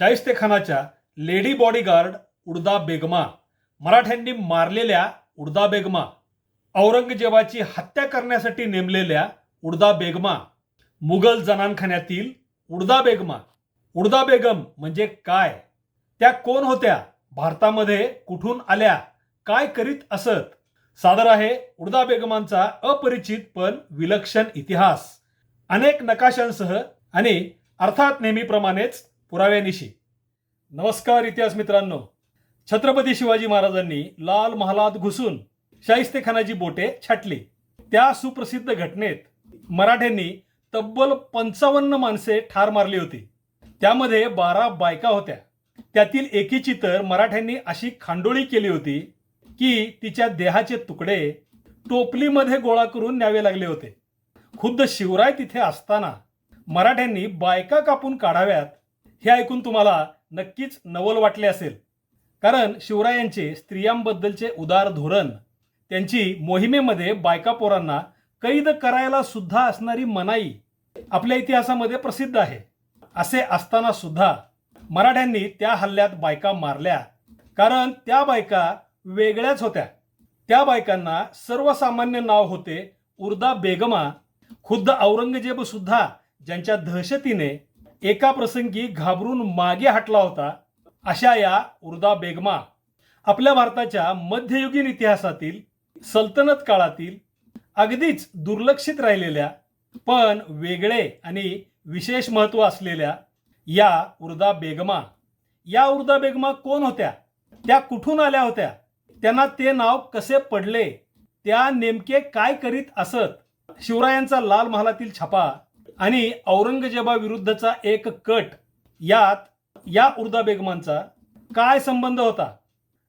शाहिस्ते खानाच्या lady bodyguard उडदा बेगमा मराठ्यांनी मारलेल्या उडदा बेगमा औरंगजेबाची हत्या करण्यासाठी नेमलेल्या उडदा बेगमा मुघल जनानखान्यातील उडदा बेगमा. उडदा बेगम म्हणजे काय? त्या कोण होत्या? भारतामध्ये कुठून आल्या? काय करीत असत? सादर आहे उडदा बेगमांचा अपरिचित पण विलक्षण इतिहास. अनेक नकाशांसह आणि अर्थात नेहमीप्रमाणेच पुराव्यानिशी नमस्कार इतिहास मित्रांनो. छत्रपती शिवाजी महाराजांनी लाल महालात घुसून शाहिस्तेखानाची बोटे छाटली. त्या सुप्रसिद्ध घटनेत मराठ्यांनी तब्बल पंचावन्न माणसे ठार मारली होती. त्यामध्ये बारा बायका होत्या. त्यातील एकीची तर मराठ्यांनी अशी खांडोळी केली होती की तिच्या देहाचे तुकडे टोपलीमध्ये गोळा करून न्यावे लागले होते. खुद्द शिवराय तिथे असताना मराठ्यांनी बायका कापून काढाव्यात हे ऐकून तुम्हाला नक्कीच नवल वाटले असेल. कारण शिवरायांचे स्त्रियांबद्दलचे उदार धोरण त्यांची मोहिमेमध्ये बायका पोरांना कैद करायला सुद्धा असणारी मनाई आपल्या इतिहासामध्ये प्रसिद्ध आहे. असे असताना सुद्धा मराठ्यांनी त्या हल्ल्यात बायका मारल्या. कारण त्या बायका वेगळ्याच होत्या. त्या बायकांना सर्वसामान्य नाव होते उर्दा बेगमा खुद्द औरंगजेब सुद्धा ज्यांच्या दहशतीने एका प्रसंगी घाबरून मागे हटला होता अशा या उर्दा बेगमा. आपल्या भारताच्या मध्ययुगीन इतिहासातील सल्तनत काळातील अगदीच दुर्लक्षित राहिलेल्या पण वेगळे आणि विशेष महत्त्व असलेल्या या उर्दा बेगमा. या उर्दा बेगमा कोण होत्या? त्या कुठून आल्या होत्या? त्यांना ते नाव कसे पडले? त्या नेमके काय करीत असत? शिवरायांचा लाल महालातील छापा आणि औरंगजेबाविरुद्धचा एक कट यात या उर्दा बेगमांचा काय संबंध होता?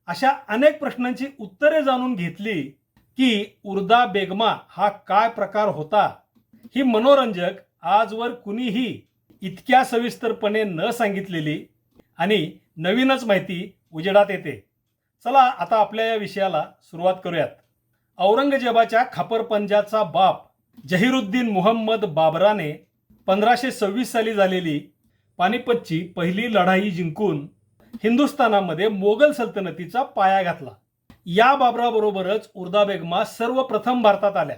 अशा अनेक प्रश्नांची उत्तरे जाणून घेतली की उर्दा बेगमा हा काय प्रकार होता? ही मनोरंजक आजवर कुणीही इतक्या सविस्तरपणे न सांगितलेली आणि नवीनच माहिती उजेडात येते. चला आता आपल्या या विषयाला सुरुवात करूयात. औरंगजेबाच्या खापरपंजाचा बाप जहिरुद्दीन मुहम्मद बाबराने पंधराशे सव्वीस साली झालेली पानिपतची पहिली लढाई जिंकून हिंदुस्थानामध्ये मोगल सल्तनतीचा पाया घातला. या बाबराबरोबरच उर्दा बेगमा सर्वप्रथम भारतात आल्या.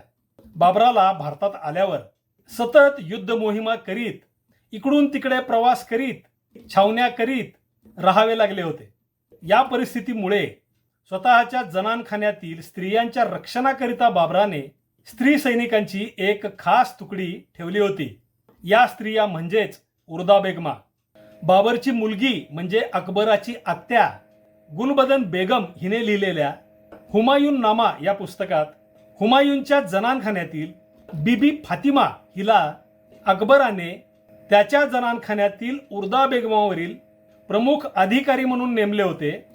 बाबराला भारतात आल्यावर सतत युद्ध मोहिमा करीत इकडून तिकडे प्रवास करीत छावण्या करीत राहावे लागले होते. या परिस्थितीमुळे स्वतःच्या जनानखान्यातील स्त्रियांच्या रक्षणाकरिता बाबराने स्त्री सैनिकांची एक खास तुकडी ठेवली होती. या स्त्रिया म्हणजेच उर्दा बेगमा. बाबरची मुलगी म्हणजे अकबराची आत्या गुलबदन बेगम हिने लिहिलेल्या हुमायून नामा या पुस्तकात हुमायूनच्या जनानखान्यातील बीबी फातिमा हिला अकबराने त्याच्या जनानखान्यातील उर्दा बेगमावरील प्रमुख अधिकारी म्हणून नेमले होते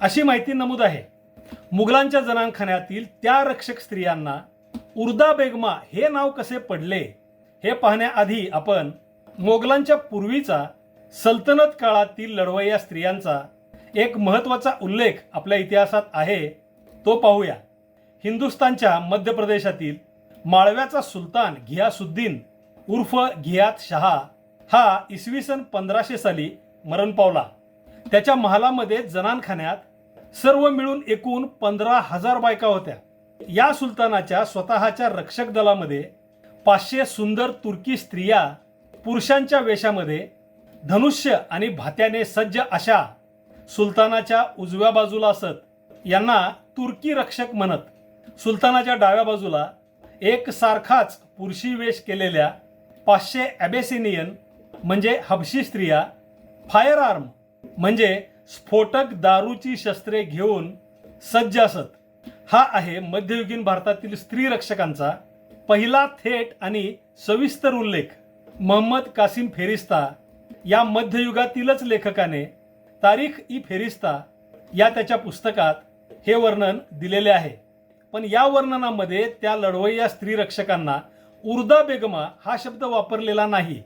अशी माहिती नमूद आहे. मुघलांच्या जनानखान्यातील त्या रक्षक स्त्रियांना उर्दा बेगमा हे नाव कसे पडले हे पाहण्याआधी आपण मोगलांच्या पूर्वीचा सल्तनत काळातील लढवय्या स्त्रियांचा एक महत्त्वाचा उल्लेख आपल्या इतिहासात आहे तो पाहूया. हिंदुस्थानच्या मध्य प्रदेशातील माळव्याचा सुलतान घियासुद्दीन उर्फ घियात शहा हा इसवी सन पंधराशे साली मरण पावला. त्याच्या महालामध्ये जनानखान्यात सर्व मिळून एकूण पंधरा हजार बायका होत्या. या सुलतानाच्या स्वतःच्या रक्षक दलामध्ये पाचशे सुंदर तुर्की स्त्रिया पुरुषांच्या वेशामध्ये धनुष्य आणि भात्याने सज्ज अशा सुलतानाच्या उजव्या बाजूला असत. यांना तुर्की रक्षक म्हणत सुलतानाच्या डाव्या बाजूला एक सारखाच पुरुषी वेश केलेल्या पाचशे ॲबेसिनियन म्हणजे हबशी स्त्रिया फायर आर्म म्हणजे स्फोटक दारूची शस्त्रे घेऊन सज्ज असत. हा आहे मध्ययुगीन भारतातील स्त्री रक्षकांचा पहिला थेट आणि सविस्तर उल्लेख. मोहम्मद कासिम फेरिस्ता या मध्ययुगातीलच लेखकाने तारीख ई फेरिस्ता या त्याच्या पुस्तकात हे वर्णन दिलेले आहे. पण या वर्णनामध्ये त्या लढवय्या स्त्री रक्षकांना उर्दा बेगमा हा शब्द वापरलेला नाही.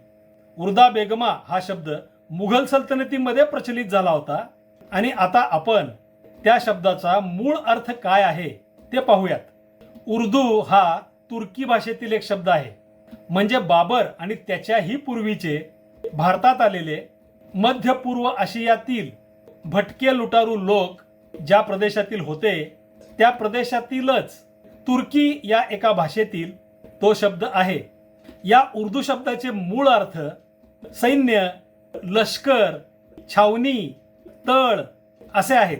उर्दा बेगमा हा शब्द मुघल सल्तनतीमध्ये प्रचलित झाला होता आणि आता आपण त्या शब्दाचा मूळ अर्थ काय आहे ते पाहूयात. उर्दू हा तुर्की भाषेतील एक शब्द आहे. म्हणजे बाबर आणि त्याच्याही पूर्वीचे भारतात आलेले मध्य पूर्व आशियातील भटके लुटारू लोक ज्या प्रदेशातील होते त्या प्रदेशातीलच तुर्की या एका भाषेतील तो शब्द आहे. या उर्दू शब्दाचे मूळ अर्थ सैन्य लष्कर छावणी तळ असे आहेत.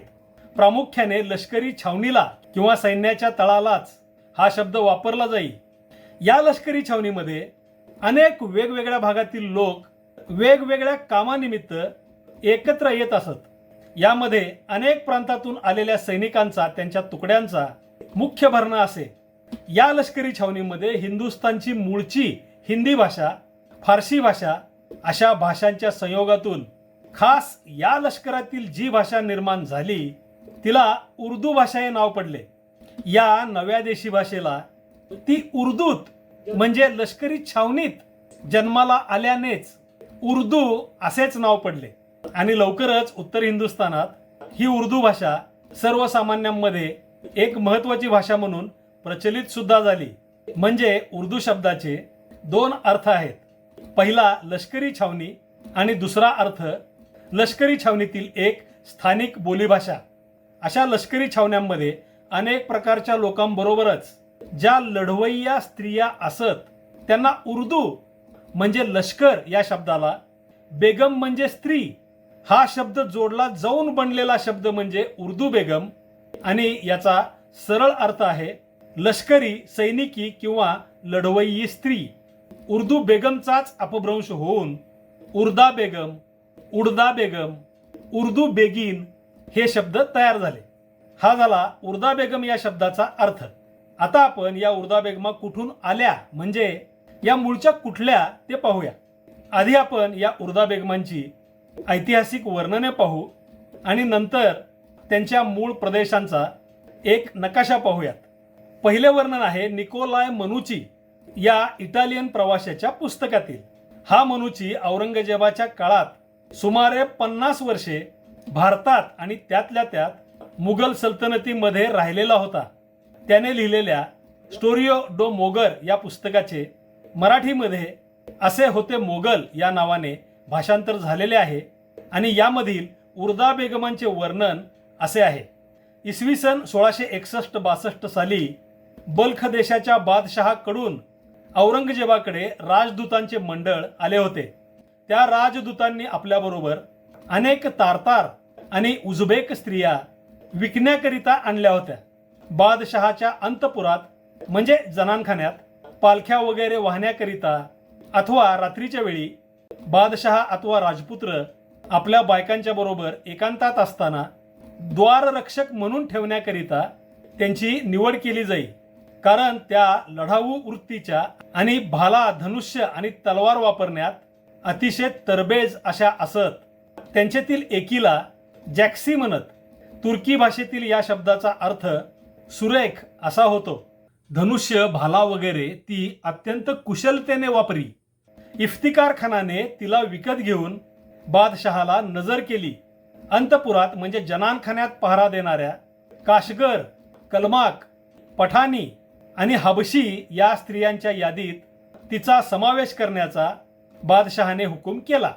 प्रामुख्याने लष्करी छावणीला किंवा सैन्याच्या तळालाच हा शब्द वापरला जाईल या लष्करी छावणीमध्ये अनेक वेगवेगळ्या भागातील लोक वेगवेगळ्या कामानिमित्त एकत्र येत असत. यामध्ये अनेक प्रांतातून आलेल्या सैनिकांचा त्यांच्या तुकड्यांचा मुख्य भरणा असे. या लष्करी छावणीमध्ये हिंदुस्थानची मूळची हिंदी भाषा फारसी भाषा अशा भाषांच्या संयोगातून खास या लष्करातील जी भाषा निर्माण झाली तिला उर्दू भाषा हे नाव पडले. या नव्या देशी भाषेला ती उर्दूत म्हणजे लष्करी छावणीत जन्माला आल्यानेच उर्दू असेच नाव पडले. आणि लवकरच उत्तर हिंदुस्थानात ही उर्दू भाषा सर्वसामान्यांमध्ये एक महत्वाची भाषा म्हणून प्रचलित सुद्धा झाली. म्हणजे उर्दू शब्दाचे दोन अर्थ आहेत. पहिला लष्करी छावणी आणि दुसरा अर्थ लष्करी छावणीतील एक स्थानिक बोलीभाषा. अशा लष्करी छावण्यांमध्ये अनेक प्रकारच्या लोकांबरोबरच ज्या लढवय्या स्त्रिया असत त्यांना उर्दू म्हणजे लष्कर या शब्दाला बेगम म्हणजे स्त्री हा शब्द जोडला जाऊन बनलेला शब्द म्हणजे उर्दू बेगम. आणि याचा सरळ अर्थ आहे लष्करी सैनिकी किंवा लढवय्यी स्त्री. उर्दू बेगमचाच अपभ्रंश होऊन उर्दा बेगम उर्दा बेगम उर्दू बेगीन हे शब्द तयार झाले. हा झाला उर्दा बेगम या शब्दाचा अर्थ. आता आपण या उर्दा बेगमा कुठून आल्या? म्हणजे या मूळच्या कुठल्या ते पाहूया. आधी आपण या उर्दा बेगमांची ऐतिहासिक वर्णने पाहू आणि नंतर त्यांच्या मूळ प्रदेशांचा एक नकाशा पाहूयात. पहिले वर्णन आहे निकोलाय मनुची या इटालियन प्रवाशाच्या पुस्तकातील. हा मनुची औरंगजेबाच्या काळात सुमारे पन्नास वर्षे भारतात आणि त्यातल्या त्यात मुघल सल्तनतीमध्ये राहिलेला होता. त्याने लिहिलेल्या स्टोरिओ डो मोगर या पुस्तकाचे मराठीमध्ये असे होते मोगल या नावाने भाषांतर झालेले आहे आणि यामधील उर्दा बेगमांचे वर्णन असे आहे. इसवी सन सोळाशे एकसष्ट बासष्ट साली बल्ख देशाच्या बादशहाकडून औरंगजेबाकडे राजदूतांचे मंडळ आले होते. त्या राजदूतांनी आपल्याबरोबर अनेक तारतार आणि उझबेक स्त्रिया विकण्याकरिता आणल्या होत्या. बादशहाच्या अंतपुरात म्हणजे जनानखान्यात पालख्या वगैरे वाहण्याकरिता अथवा रात्रीच्या वेळी बादशहा अथवा राजपुत्र आपल्या बायकांच्या बरोबर एकांतात असताना द्वाररक्षक म्हणून ठेवण्याकरिता त्यांची निवड केली जाई. कारण त्या लढाऊ वृत्तीच्या आणि भाला धनुष्य आणि तलवार वापरण्यात अतिशय तरबेज अशा असत. त्यांच्यातील एकीला जॅक्सी म्हणत तुर्की भाषेतील या शब्दाचा अर्थ सुरेख असा होतो. धनुष्य भाला वगैरे ती अत्यंत कुशलतेने वापरी. इफ्तिकार खानाने तिला विकत घेऊन बादशहाला नजर केली. अंतपुरात म्हणजे जनानखान्यात पहारा देणाऱ्या काशगर कलमाक पठाणी आणि हबशी या स्त्रियांच्या यादीत तिचा समावेश करण्याचा बादशहाने हुकूम केला.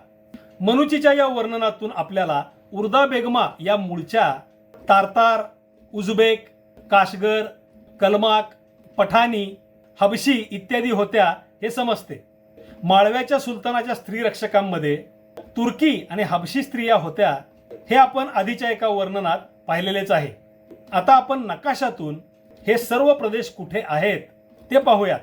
मनुचीच्या या वर्णनातून आपल्याला उर्दा बेगमा या मूळच्या तारतार उझबेक काशगर कलमाक पठाणी हबशी इत्यादी होत्या हे समजते. माळव्याच्या सुलतानाच्या स्त्रीरक्षकांमध्ये तुर्की आणि हबशी स्त्रिया होत्या हे आपण आधीच्या एका वर्णनात पाहिलेलेच आहे. आता आपण नकाशातून हे सर्व प्रदेश कुठे आहेत ते पाहूयात.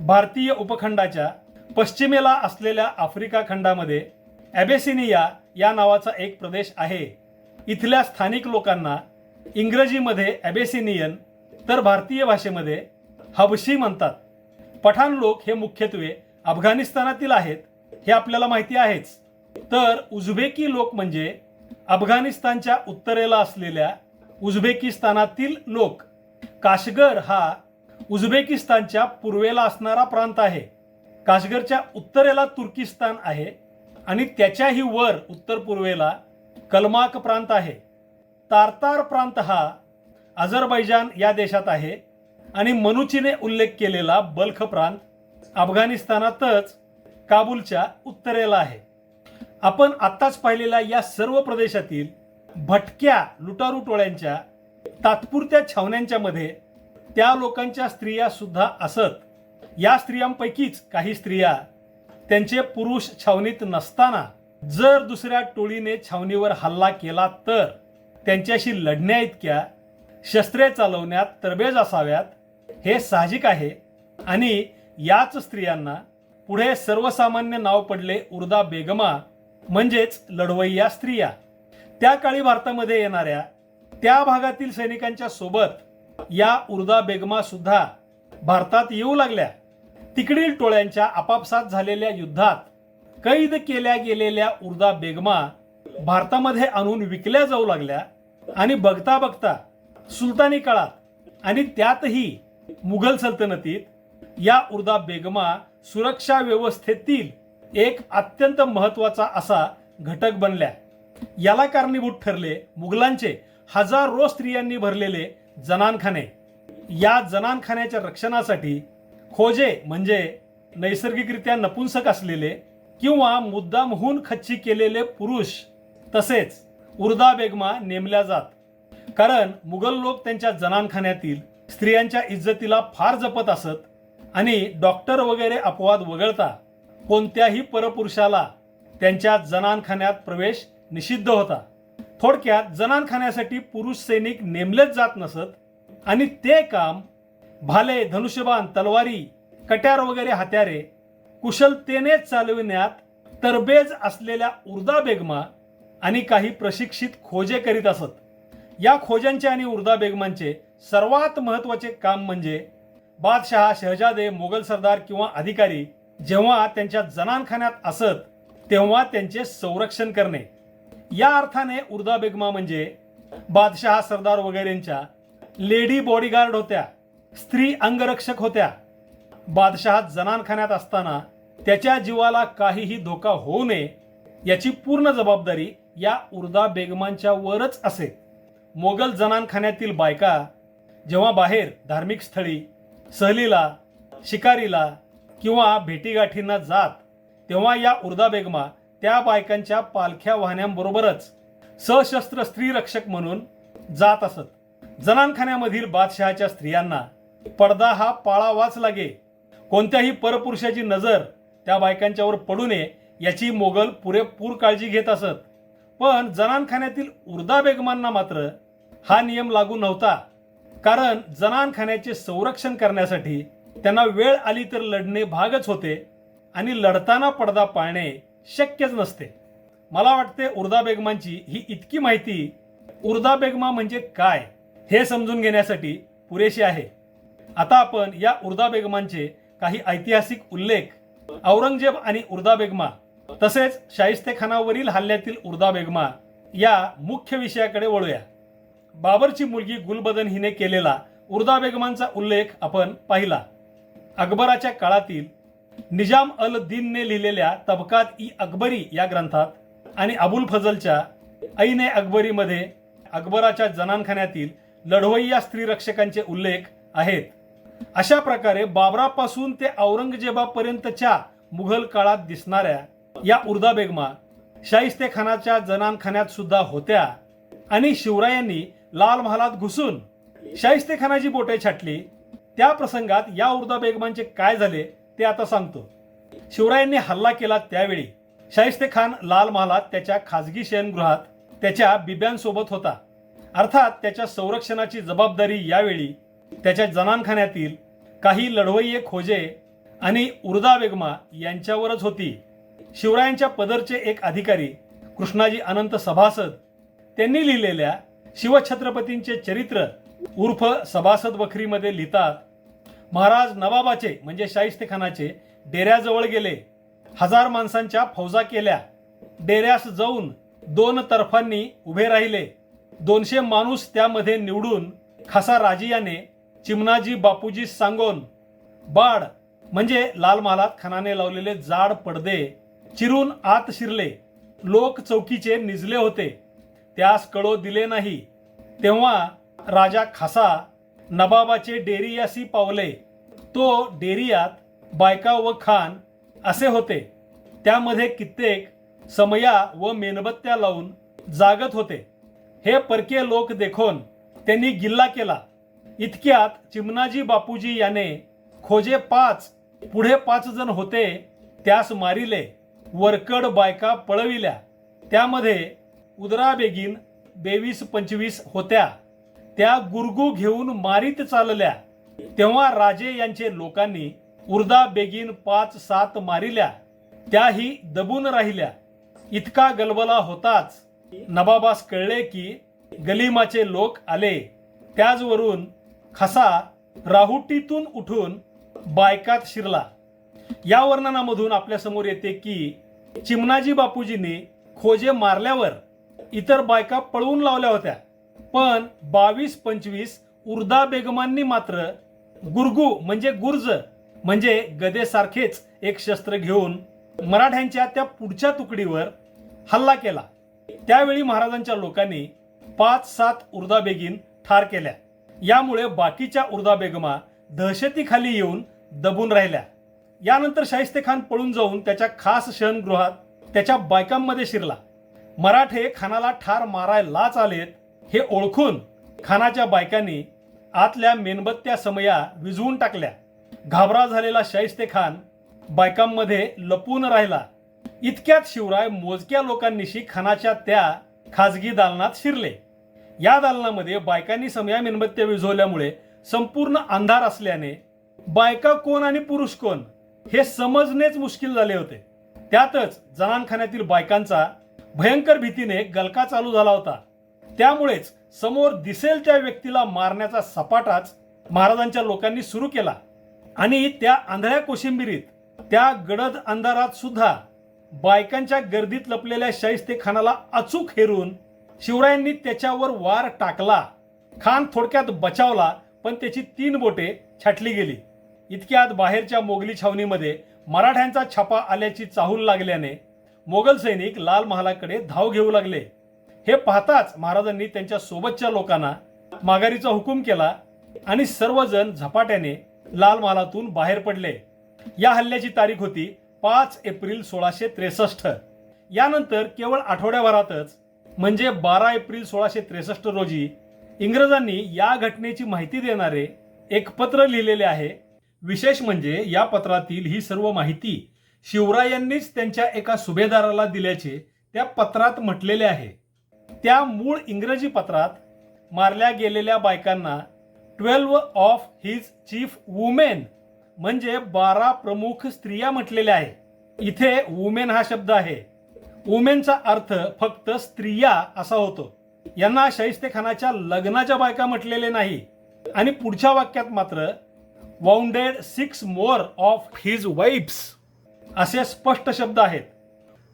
भारतीय उपखंडाच्या पश्चिमेला असलेल्या आफ्रिका खंडामध्ये ॲबेसिनिया या नावाचा एक प्रदेश आहे. इथल्या स्थानिक लोकांना इंग्रजीमध्ये ॲबेसिनियन तर भारतीय भाषेमध्ये हबशी म्हणतात. पठाण लोक हे मुख्यत्वे अफगाणिस्तानातील आहेत हे आपल्याला माहिती आहेच. तर उझबेकी लोक म्हणजे अफगाणिस्तानच्या उत्तरेला असलेल्या उझबेकिस्तानातील लोक. काशगर हा उझबेकिस्तानच्या पूर्वेला असणारा प्रांत आहे. काशगरच्या उत्तरेला तुर्किस्तान आहे. आणि त्याच्याही वर उत्तर पूर्वेला कलमाक प्रांत आहे. तारतार प्रांत हा अझरबैजान या देशात आहे आणि मनुचीने उल्लेख केलेला बल्ख प्रांत अफगाणिस्तानातच काबूलच्या उत्तरेला आहे. आपण आत्ताच पाहिलेल्या या सर्व प्रदेशातील भटक्या लुटारू टोळ्यांच्या तात्पुरत्या छावण्यांच्या मध्ये त्या लोकांच्या स्त्रिया सुद्धा असत. या स्त्रियांपैकीच काही स्त्रिया त्यांचे पुरुष छावणीत नसताना जर दुसऱ्या टोळीने छावणीवर हल्ला केला तर त्यांच्याशी लढण्या इतक्या शस्त्रे चालवण्यात तरबेज असाव्यात हे साहजिक आहे. आणि याच स्त्रियांना पुढे सर्वसामान्य नाव पडले उर्दा बेगमा म्हणजेच लढवय्या स्त्रिया. त्या काळी भारतामध्ये येणाऱ्या त्या भागातील सैनिकांच्या सोबत या उर्दा बेगमा सुद्धा भारतात येऊ लागल्या. तिकडील टोळ्यांच्या आपापसात झालेल्या युद्धात कैद केल्या गेलेल्या उर्दा बेगमा भारतामध्ये आणून विकल्या जाऊ लागल्या आणि बघता बघता सुलतानी काळात आणि त्यातही मुघल सल्तनतीत या उर्दा बेगमा सुरक्षा व्यवस्थेतील एक अत्यंत महत्त्वाचा असा घटक बनल्या. याला कारणीभूत ठरले मुघलांचे हजारो स्त्रियांनी भरलेले जनानखाने. या जनानखान्याच्या रक्षणासाठी खोजे म्हणजे नैसर्गिकरित्या नपुंसक असलेले किंवा मुद्दामहून खच्ची केलेले पुरुष तसेच उर्दा बेगमा नेमल्या जात. कारण मुघल लोक त्यांच्या जनानखान्यातील स्त्रियांच्या इज्जतीला फार जपत असत आणि डॉक्टर वगैरे अपवाद वगळता कोणत्याही परपुरुषाला त्यांच्या जनानखान्यात प्रवेश निषिद्ध होता. थोडक्यात जनानखान्यासाठी पुरुष सैनिक नेमलेच जात नसत आणि ते काम भाले धनुष्यबाण तलवारी कट्यार वगैरे हत्यारे कुशलतेने चालविण्यात तरबेज असलेल्या उर्दा बेगमा आणि काही प्रशिक्षित खोजे करीत असत. या खोज्यांचे आणि उर्दा बेगमांचे सर्वात महत्त्वाचे काम म्हणजे बादशहा शहजादे मोगल सरदार किंवा अधिकारी जेव्हा त्यांच्या जनानखान्यात असत तेव्हा त्यांचे संरक्षण करणे. या अर्थाने उर्दा बेगमा म्हणजे बादशहा सरदार वगैरेंच्या लेडी बॉडीगार्ड होत्या. स्त्री अंगरक्षक होत्या. बादशहा जनानखान्यात असताना त्याच्या जीवाला काहीही धोका होऊ नये याची पूर्ण जबाबदारी या उर्दा बेगमांच्या वरच असे. मोगल जनानखान्यातील बायका जेव्हा बाहेर धार्मिक स्थळी सहलीला शिकारीला किंवा भेटीगाठींना जात तेव्हा या उर्दा बेगमा त्या बायकांच्या पालख्या वाहण्यांबरोबरच सशस्त्र स्त्री रक्षक म्हणून जात असत. जनानखान्यामधील बादशहाच्या स्त्रियांना पडदा हा पाळावाच लागे. कोणत्याही परपुरुषाची नजर त्या बायकांच्यावर पडू नये याची मोगल पुरेपूर काळजी घेत असत. पण जनानखान्यातील उर्दा बेगमांना मात्र हा नियम लागू नव्हता. कारण जनानखान्याचे संरक्षण करण्यासाठी त्यांना वेळ आली तर लढणे भागच होते आणि लढताना पडदा पाळणे शक्यच नसते. मला वाटते उर्दा बेगमांची ही इतकी माहिती उर्दा बेगमा म्हणजे काय हे समजून घेण्यासाठी पुरेशी आहे. आता आपण या उर्दा बेगमांचे काही ऐतिहासिक उल्लेख औरंगजेब आणि उर्दा बेगमा तसेच शाहिस्तेखानावरील हल्ल्यातील उर्दा बेगमा या मुख्य विषयाकडे वळूया. बाबरची मुलगी गुलबदन हिने केलेला उर्दा बेगमांचा उल्लेख आपण पाहिला. अकबराच्या काळातील निजाम अल दीनने लिहिलेल्या तबकात ई अकबरी या ग्रंथात आणि अबुल फजलच्या ऐने अकबरीमध्ये अकबराच्या जनानखान्यातील लढवय्या स्त्रीरक्षकांचे उल्लेख आहेत. अशा प्रकारे बाबरापासून ते औरंगजेबापर्यंतच्या मुघल काळात दिसणाऱ्या या उर्दा बेगमा शाहिस्ते खानाच्या जनानखान्यात सुद्धा होत्या आणि शिवरायांनी लाल महालात घुसून शाहिस्ते खानाची बोटे छाटली. त्या प्रसंगात या उर्दा बेगमांचे काय झाले ते आता सांगतो. शिवरायांनी हल्ला केला त्यावेळी शाहिस्ते खान लाल महालात त्याच्या खाजगी शयनगृहात त्याच्या बिब्यांसोबत होता. अर्थात त्याच्या संरक्षणाची जबाबदारी यावेळी त्याच्या जनानखान्यातील काही लढवय्ये खोजे आणि उर्दा बेगमा यांच्यावरच होती. शिवरायांच्या पदरचे एक अधिकारी कृष्णाजी अनंत सभासद त्यांनी लिहिलेल्या शिवछत्रपतींचे चरित्र उर्फ सभासद बखरीमध्ये लिहितात महाराज नवाबाचे म्हणजे शाहिस्तेखानाचे डेऱ्याजवळ गेले. हजार माणसांच्या फौजा केल्या. डेऱ्यास जाऊन दोन तर्फांनी उभे राहिले. दोनशे माणूस त्यामध्ये निवडून खासा राजियाने चिमणाजी बापूजी सांगोन बाड म्हणजे लाल महालात खानाने लावलेले जाड पडदे चिरून आत शिरले लोक चौकीचे निजले होते. त्यास कळो दिले नाही. तेव्हा राजा खासा नबाबाचे डेरियासी पावले. तो डेरियात बायका व खान असे होते. त्यामध्ये कित्येक समया व मेणबत्त्या लावून जागत होते. हे परकीय लोक देखून त्यांनी गिल्ला केला. इतक्यात चिमणाजी बापूजी याने खोजे पाच पुढे पाच जण होते त्यास मारिले वरकड बायका पळविल्या. त्यामध्ये उदरा बेगीन बेवीस पंचवीस होत्या. त्या गुरगू घेऊन मारीत चालल्या. तेव्हा राजे यांचे लोकांनी उर्दा बेगीन पाच सात मारिल्या. त्याही दबून राहिल्या. इतका गलबला होताच नबाबास कळले की गलिमाचे लोक आले. त्याचवरून खसा राहुटीतून उठून बायकात शिरला. या वर्णनामधून आपल्यासमोर येते की चिमणाजी बापूजींनी खोजे मारल्यावर इतर बायका पळवून लावल्या होत्या. पण बावीस पंचवीस उर्दा बेगमांनी मात्र गुरगू म्हणजे गुर्ज म्हणजे गदेसारखेच एक शस्त्र घेऊन मराठ्यांच्या त्या पुढच्या तुकडीवर हल्ला केला. त्यावेळी महाराजांच्या लोकांनी पाच सात उर्दा बेगीन ठार केल्या. यामुळे बाकीच्या उर्दा बेगमा दहशतीखाली येऊन दबून राहिल्या. यानंतर शाहिस्ते खान पळून जाऊन त्याच्या खास शयनगृहात त्याच्या बायकांमध्ये शिरला. मराठे खानाला ठार मारायलाच आलेत हे ओळखून खानाच्या बायकांनी आतल्या मेणबत्त्या समया विझवून टाकल्या. घाबरा झालेला शाहिस्ते खान बायकांमध्ये लपून राहिला. इतक्यात शिवराय मोजक्या लोकांनीशी खानाच्या त्या खाजगी दालनात शिरले. या दालनामध्ये बायकांनी समया मेणबत्त्या विझवल्यामुळे संपूर्ण अंधार असल्याने बायका कोण आणि पुरुष कोण हे समजणेच मुश्किल झाले होते. त्यातच जनानखान्यातील बायकांचा भयंकर भीतीने गलका चालू झाला होता. त्यामुळेच समोर दिसेल त्या व्यक्तीला मारण्याचा सपाटाच महाराजांच्या लोकांनी सुरू केला आणि त्या आंधळ्या कोशिंबिरीत त्या गडद अंधारात सुद्धा बायकांच्या गर्दीत लपलेल्या शाहिस्ते खानाला अचूक हेरून शिवरायांनी त्याच्यावर वार टाकला. खान थोडक्यात बचावला पण त्याची तीन बोटे छाटली गेली. इतक्यात बाहेरच्या मोगली छावणीमध्ये मराठ्यांचा छापा आल्याची चाहूल लागल्याने मोगल सैनिक लाल महालाकडे धाव घेऊ लागले. हे पाहताच महाराजांनी त्यांच्या सोबतच्या लोकांना माघारीचा हुकूम केला आणि सर्वजण झपाट्याने लाल महालातून बाहेर पडले. या हल्ल्याची तारीख होती पाच एप्रिल सोळाशे त्रेसष्ट. यानंतर केवळ आठवड्याभरातच म्हणजे बारा एप्रिल सोळाशे त्रेसष्ट रोजी इंग्रजांनी या घटनेची माहिती देणारे एक पत्र लिहिलेले आहे. विशेष म्हणजे या पत्रातील ही सर्व माहिती शिवरायांनीच त्यांच्या एका सुभेदाराला दिल्याचे त्या पत्रात म्हटलेले आहे. त्या मूळ इंग्रजी पत्रात मारल्या गेलेल्या बायकांना twelve of his chief women म्हणजे बारा प्रमुख स्त्रिया म्हटलेल्या आहे. इथे वुमेन हा शब्द आहे. वुमेनचा अर्थ फक्त स्त्रिया असा होतो. यांना शाहिस्ते खानाच्या लग्नाच्या बायका म्हटलेले नाही. आणि पुढच्या वाक्यात मात्र wounded six more of his wives असे स्पष्ट शब्द आहेत.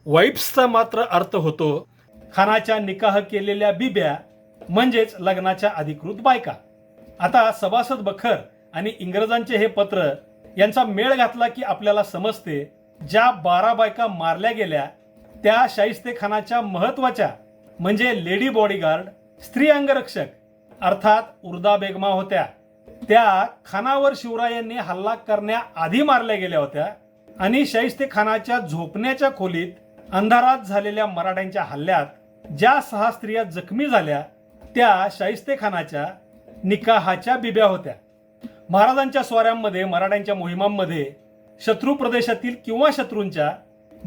वाईफ्सचा मात्र अर्थ होतो खानाच्या निकाह केलेल्या बिब्या म्हणजेच लग्नाच्या अधिकृत बायका. आता सभासद बखर आणि इंग्रजांचे हे पत्र यांचा मेळ घातला की आपल्याला समजते ज्या बारा बायका मारल्या गेल्या त्या शाहिस्तेखानाच्या महत्त्वाच्या महत्त्वाच्या म्हणजे लेडी बॉडीगार्ड स्त्री अंगरक्षक अर्थात उर्दा बेगमा होत्या. त्या खानावर शिवरायांनी हल्ला करण्याआधी मारल्या गेल्या होत्या आणि शाहिस्तेखानाच्या झोपण्याच्या खोलीत अंधारात झालेल्या मराठ्यांच्या हल्ल्यात ज्या सहा स्त्रिया जखमी झाल्या त्या शाहिस्तेखानाच्या निकाहाच्या बिब्या होत्या. महाराजांच्या स्वाऱ्यांमध्ये मराठ्यांच्या मोहिमांमध्ये शत्रू प्रदेशातील किंवा शत्रूंच्या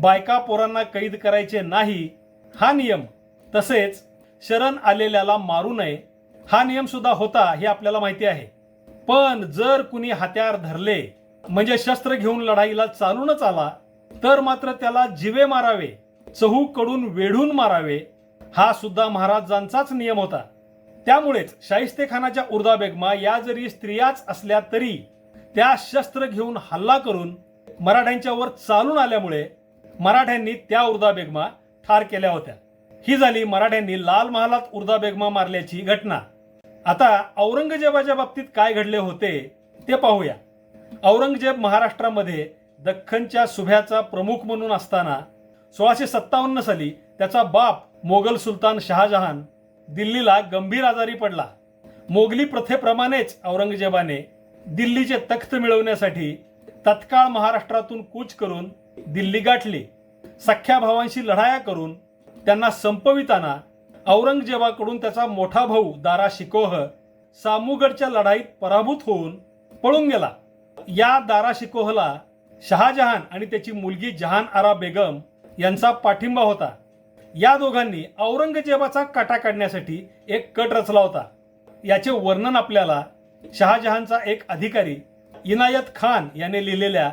बायका पोरांना कैद करायचे नाही हा नियम. तसेच शरण आलेल्याला मारू नये हा नियम सुद्धा होता हे आपल्याला माहिती आहे. पण जर कुणी हत्यार धरले म्हणजे शस्त्र घेऊन लढाईला चालूनच आला तर मात्र त्याला जिवे मारावे चहूकडून वेढून मारावे हा सुद्धा महाराजांचाच नियम होता. त्यामुळेच शाहिस्ते खानाच्या उर्दा बेगमा या जरी स्त्रियाच असल्या तरी त्या शस्त्र घेऊन हल्ला करून मराठ्यांच्यावर चालून आल्यामुळे मराठ्यांनी त्या उर्दा बेगमा ठार केल्या होत्या. ही झाली मराठ्यांनी लाल महालात उर्दा बेगमा मारल्याची घटना. आता औरंगजेबाच्या बाबतीत काय घडले होते ते पाहूया. औरंगजेब महाराष्ट्रामध्ये दख्खनच्या सुभ्याचा प्रमुख म्हणून असताना सोळाशे सत्तावन्न साली त्याचा बाप मोगल सुलतान शहाजहान दिल्लीला गंभीर आजारी पडला. मोगली प्रथेप्रमाणेच औरंगजेबाने दिल्लीचे तख्त मिळवण्यासाठी तत्काळ महाराष्ट्रातून कूच करून दिल्ली गाठली. सख्या भावांशी लढाया करून त्यांना संपविताना औरंगजेबाकडून त्याचा मोठा भाऊ दारा शिकोह सामूगडच्या लढाईत पराभूत होऊन पळून गेला. या दारा शिकोहला शहाजहान आणि त्याची मुलगी जहान आरा बेगम यांचा पाठिंबा होता. या दोघांनी औरंगजेबाचा काटा काढण्यासाठी एक कट रचला होता. याचे वर्णन आपल्याला शहाजहानचा एक अधिकारी इनायत खान याने लिहिलेल्या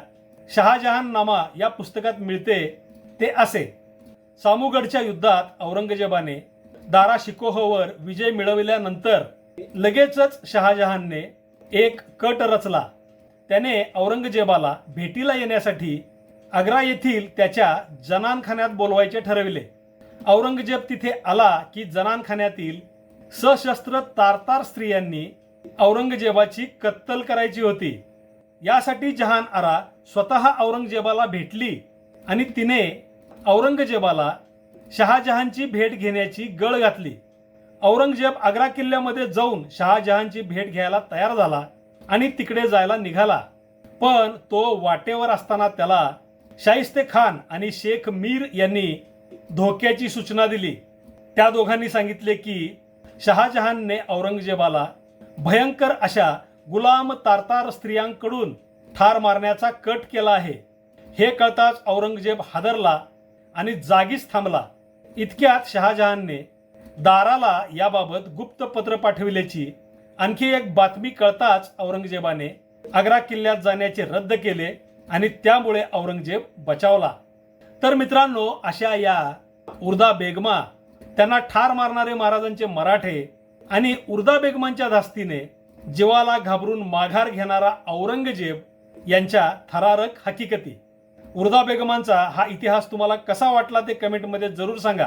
शहाजहान नामा या पुस्तकात मिळते ते असे. सामूगडच्या युद्धात औरंगजेबाने दारा शिकोहवर विजय मिळविल्यानंतर लगेचच शहाजहानने एक कट रचला. त्याने औरंगजेबाला भेटीला येण्यासाठी आग्रा येथील त्याच्या जनानखान्यात बोलवायचे ठरविले. औरंगजेब तिथे आला की जनानखान्यातील सशस्त्र तारतार स्त्रियांनी औरंगजेबाची कत्तल करायची होती. यासाठी जहान आरा स्वतः औरंगजेबाला भेटली आणि तिने औरंगजेबाला शहाजहानची भेट घेण्याची गळ घातली. औरंगजेब आग्रा किल्ल्यामध्ये जाऊन शहाजहानची भेट घ्यायला तयार झाला आणि तिकडे जायला निघाला. पण तो वाटेवर असताना त्याला शाहिस्ते खान आणि शेख मीर यांनी धोक्याची सूचना दिली. त्या दोघांनी सांगितले की शहाजहानने औरंगजेबाला भयंकर अशा गुलाम तारतार स्त्रियांकडून ठार मारण्याचा कट केला आहे. हे कळताच औरंगजेब हादरला आणि जागीच थांबला. इतक्यात शहाजहानने दाराला याबाबत गुप्त पत्र पाठविल्याची आणखी एक बातमी कळताच औरंगजेबाने आग्रा किल्ल्यात जाण्याचे रद्द केले आणि त्यामुळे औरंगजेब बचावला. तर मित्रांनो अशा या उर्दा बेगमा त्यांना ठार मारणारे महाराजांचे मराठे आणि उर्दा बेगमांच्या धास्तीने जीवाला घाबरून माघार घेणारा औरंगजेब यांच्या थरारक हकीकती. उर्दा बेगमांचा हा इतिहास तुम्हाला कसा वाटला ते कमेंटमध्ये जरूर सांगा.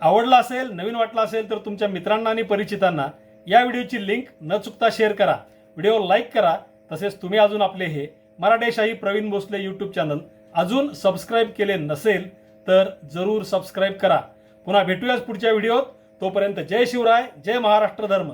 आवडला असेल नवीन वाटला असेल तर तुमच्या मित्रांना आणि परिचितांना या व्हिडिओची लिंक न चुकता शेअर करा. व्हिडिओ लाईक करा. तसेच तुम्ही अजून आपले हे मराठेशाही प्रवीण भोसले यूट्यूब चॅनल अजून सबस्क्राईब केले नसेल तर जरूर सबस्क्राईब करा. पुन्हा भेटूयाच पुढच्या व्हिडिओत. तोपर्यंत जय शिवराय जय महाराष्ट्र धर्म.